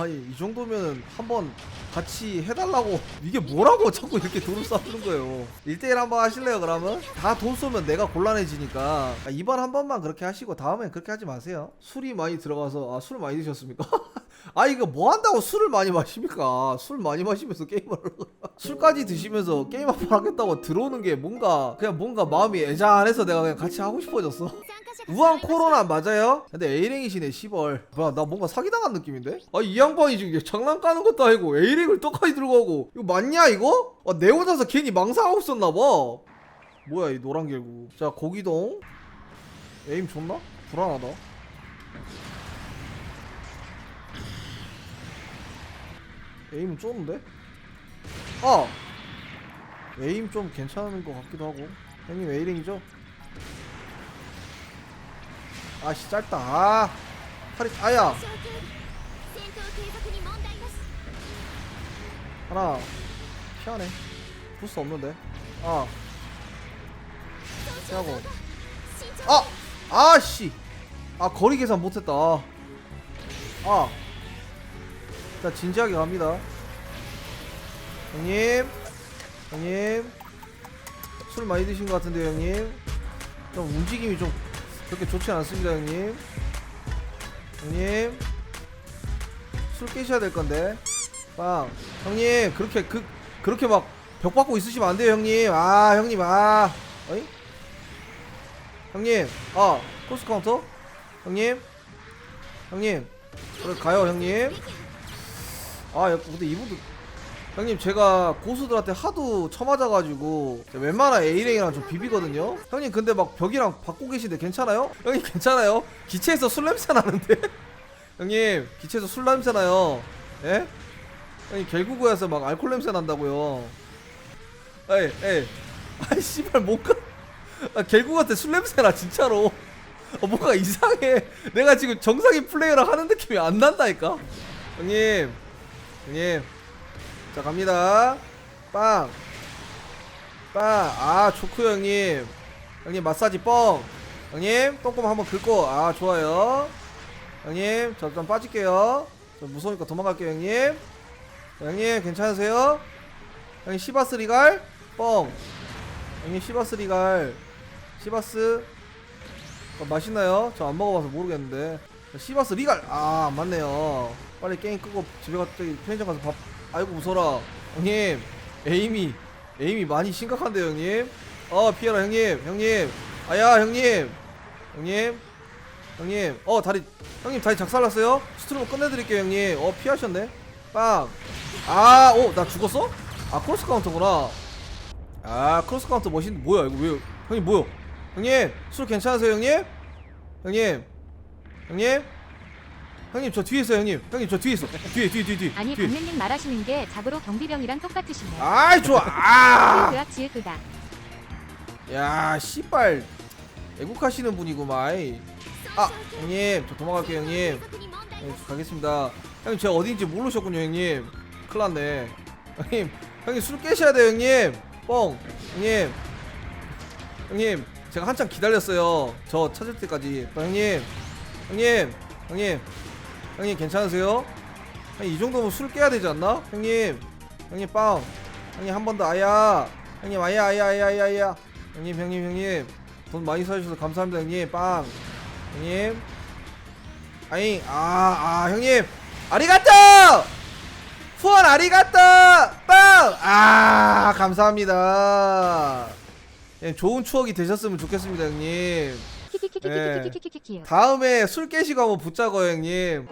아니 이 정도면 한번 같이 해달라고. 이게 뭐라고 자꾸 이렇게 돈을 쏴주는 거예요? 1대1 한번 하실래요 그러면? 다 돈 쏘면 내가 곤란해지니까. 아, 이번 한 번만 그렇게 하시고 다음엔 그렇게 하지 마세요. 술이 많이 들어가서 아 술 많이 드셨습니까? 아 이거 뭐 한다고 술을 많이 마십니까? 술 많이 마시면서 게임을 술까지 드시면서 게임 한번 하겠다고 들어오는 게 뭔가 그냥 뭔가 마음이 애잔해서 내가 그냥 같이 하고 싶어졌어 우한 코로나 맞아요? 근데 A랭이시네 시벌 뭐야 나 뭔가 사기당한 느낌인데? 아 이 양반이 지금 장난 까는 것도 아니고 A랭을 떡하니 들고 가고 이거 맞냐 이거? 아, 내 혼자서 괜히 망상하고 있었나봐 뭐야 이 노란 결국 자 고기동 에임 좋나? 불안하다 에임은 좁은데? 아! 에임 좀 괜찮은 것 같기도 하고 형님 A랭이죠? 아씨 짧다. 아 팔이 아야. 하나. 피하네. 부스 없는데. 아. 피하고. 아! 아씨! 아 거리 계산 못했다. 아. 일단 진지하게 갑니다. 형님. 형님. 술 많이 드신 것 같은데 형님? 좀 움직임이 좀 그렇게 좋지 않습니다 형님. 형님. 술 깨셔야 될 건데. 빵. 형님 그렇게 그 그렇게 막 벽 받고 있으시면 안 돼요 형님. 아 형님 아. 어이? 형님 아 코스 카운터? 형님? 형님. 그래 가요 형님. 아 야, 근데 이분도 형님 제가 고수들한테 하도 쳐맞아가지고 웬만한 A랭이랑 좀 비비거든요 형님 근데 막 벽이랑 받고 계신데 괜찮아요? 형님 괜찮아요? 기체에서 술 냄새 나는데? 형님 기체에서 술 냄새 나요 예? 형님 결국에서 막 알콜 냄새 난다고요 에이 에이 아이 씨발 못가 아, 결국한테 술 냄새 나 진짜로 어, 뭔가 이상해 내가 지금 정상인 플레이를 하는 느낌이 안 난다니까 형님 형님 자 갑니다. 빵. 빵. 아 좋고요 형님. 형님 마사지 뻥. 형님 똥꼬 한번 긁고. 아 좋아요. 형님 저 좀 빠질게요. 저 무서우니까 도망갈게요 형님. 자, 형님 괜찮으세요? 형님 시바스 리갈? 뻥. 형님 시바스 리갈. 시바스. 어, 맛있나요? 저 안 먹어봐서 모르겠는데. 자, 시바스 리갈! 아안 맞네요. 빨리 게임 끄고 집에 가서 편의점 가서 밥 아이고 무서라. 형님 에임이 에임이 많이 심각한데요 형님? 어 피해라 형님 형님. 아야 형님. 형님 형님. 어 다리 형님 다리 작살났어요? 스트로브 끝내드릴게요 형님. 어 피하셨네? 빵아오나 죽었어? 아 크로스 카운터구나. 아 크로스 카운터 멋있는 뭐야 이거 왜 형님 뭐야? 형님 술 괜찮으세요 형님? 형님 형님 형님 저 뒤에 있어요 형님. 형님 저 뒤에 있어. 뒤에 뒤에 뒤에 뒤에. 아니 박민님 말하시는 게 자고로 경비병이랑 똑같으시네. 아이 좋아. 아. 그악 지읒 그다. 야 씨발. 애국하시는 분이구만 아 형님 저 도망갈게요 형님. 네, 저 가겠습니다. 형님 제가 어디인지 모르셨군요 형님. 큰일났네. 형님 형님 술 깨셔야 돼요 형님. 뻥. 형님. 형님 제가 한참 기다렸어요. 저 찾을 때까지. 형님. 형님 형님. 형님 괜찮으세요? 형님 이 정도면 술 깨야 되지 않나? 형님 형님 빵. 형님 한 번 더 아야. 형님 아야 아야 아야 아야 아야. 형님 형님 형님. 돈 많이 사주셔서 감사합니다 형님. 빵. 형님. 아잉. 아, 아 형님. 아리가또! 후원 아리가또! 빵아 감사합니다. 예, 좋은 추억이 되셨으면 좋겠습니다 형님 키키키키키키키키키키키요. 다음에 술 깨시고 한번 붙자고요 형님